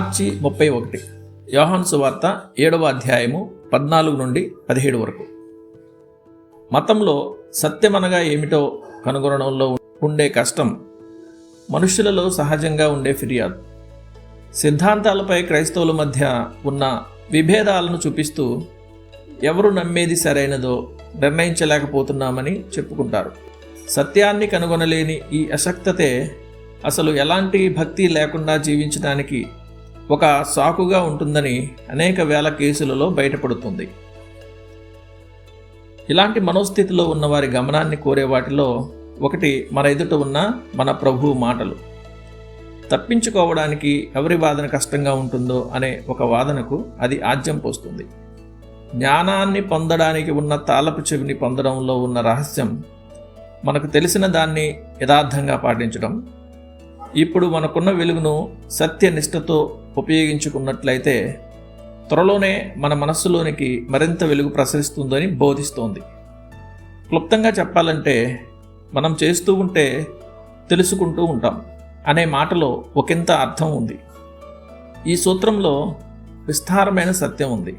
మార్చి ముప్పై ఒకటి. యోహాన్ సువార్త ఏడవ అధ్యాయము పద్నాలుగు నుండి పదిహేడు వరకు. మతంలో సత్యమనగా ఏమిటో కనుగొనడంలో ఉండే కష్టం మనుషులలో సహజంగా ఉండే ఫిర్యాదు. సిద్ధాంతాలపై క్రైస్తవుల మధ్య ఉన్న విభేదాలను చూపిస్తూ ఎవరు నమ్మేది సరైనదో నిర్ణయించలేకపోతున్నామని చెప్పుకుంటారు. సత్యాన్ని కనుగొనలేని ఈ అశక్తతే అసలు ఎలాంటి భక్తి లేకుండా జీవించడానికి ఒక సాకుగా ఉంటుందని అనేక వేల కేసులలో బయటపడుతుంది. ఇలాంటి మనోస్థితిలో ఉన్న వారి గమనాన్ని కోరే వాటిలో ఒకటి మన ఎదుట ఉన్న మన ప్రభు మాటలు. తప్పించుకోవడానికి ఎవరి వాదన కష్టంగా ఉంటుందో అనే ఒక వాదనకు అది ఆజ్యం పోస్తుంది. జ్ఞానాన్ని పొందడానికి ఉన్న తాళపు చెవిని పొందడంలో ఉన్న రహస్యం మనకు తెలిసిన దాన్ని యథార్థంగా పాటించడం ఇప్పుడు మనకున్న వెలుగును సత్యనిష్టతో ఉపయోగించుకున్నట్లయితే త్వరలోనే మన మనస్సులోనికి మరింత వెలుగు ప్రసరిస్తుందని బోధిస్తోంది. క్లుప్తంగా చెప్పాలంటే మనం చేస్తూ ఉంటే తెలుసుకుంటూ ఉంటాం అనే మాటలో ఒకంత అర్థం ఉంది. ఈ సూత్రంలో విస్తారమైన సత్యం ఉంది.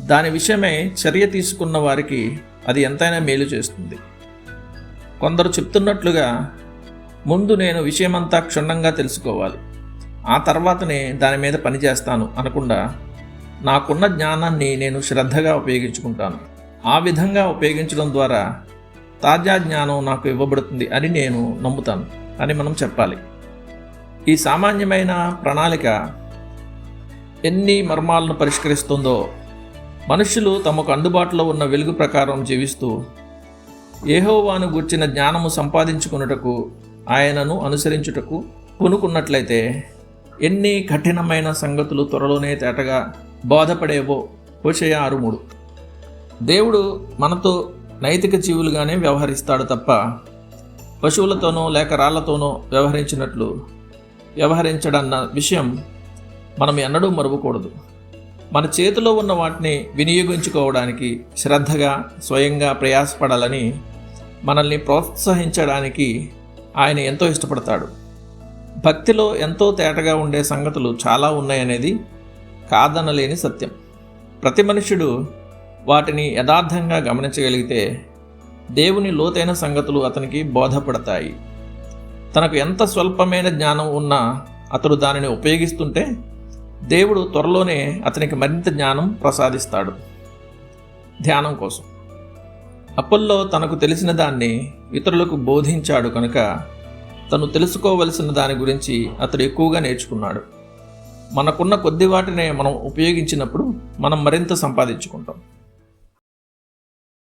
దాని విషయమై చర్య తీసుకున్న వారికి అది ఎంతైనా మేలు చేస్తుంది. కొందరు చెప్తున్నట్లుగా ముందు నేను విషయమంతా క్షుణ్ణంగా తెలుసుకోవాలి. ఆ తర్వాతనే దాని మీద పనిచేస్తాను అనకుండా నాకున్న జ్ఞానాన్ని నేను శ్రద్ధగా ఉపయోగించుకుంటాను. ఆ విధంగా ఉపయోగించడం ద్వారా తాజా జ్ఞానం నాకు ఇవ్వబడుతుంది అని నేను నమ్ముతాను అని మనం చెప్పాలి. ఈ సామాన్యమైన ప్రణాళిక ఎన్ని మర్మాలను పరిష్కరిస్తుందో మనుషులు తమకు అందుబాటులో ఉన్న వెలుగు ప్రకారం జీవిస్తూ ఏహోవాను గుర్చిన జ్ఞానము సంపాదించుకున్నటకు ఆయనను అనుసరించుటకు కొనుక్కున్నట్లయితే ఎన్ని కఠినమైన సంగతులు త్వరలోనే తేటగా బోధపడేవో హోషయ ఆరు మూడు దేవుడు మనతో నైతిక జీవులుగానే వ్యవహరిస్తాడు తప్ప పశువులతోనో లేక రాళ్ళతోనో వ్యవహరించినట్లు వ్యవహరించడన్న విషయం మనం ఎన్నడూ మరువకూడదు. మన చేతిలో ఉన్న వాటిని వినియోగించుకోవడానికి శ్రద్ధగా స్వయంగా ప్రయాసపడాలని మనల్ని ప్రోత్సహించడానికి ఆయన ఎంతో ఇష్టపడతాడు. భక్తిలో ఎంతో తేటగా ఉండే సంగతులు చాలా ఉన్నాయనేది కాదనలేని సత్యం. ప్రతి మనుష్యుడు వాటిని యథార్థంగా గమనించగలిగితే దేవుని లోతైన సంగతులు అతనికి బోధపడతాయి. తనకు ఎంత స్వల్పమైన జ్ఞానం ఉన్నా అతడు దానిని ఉపయోగిస్తుంటే దేవుడు త్వరలోనే అతనికి మరింత జ్ఞానం ప్రసాదిస్తాడు. ధ్యానం కోసం. అప్పల్లో తనకు తెలిసిన దాన్ని ఇతరులకు బోధించాడు కనుక తను తెలుసుకోవలసిన దాని గురించి అతడు ఎక్కువగా నేర్చుకున్నాడు. మనకున్న కొద్ది వాటినే మనం ఉపయోగించినప్పుడు మనం మరింత సంపాదించుకుంటాం.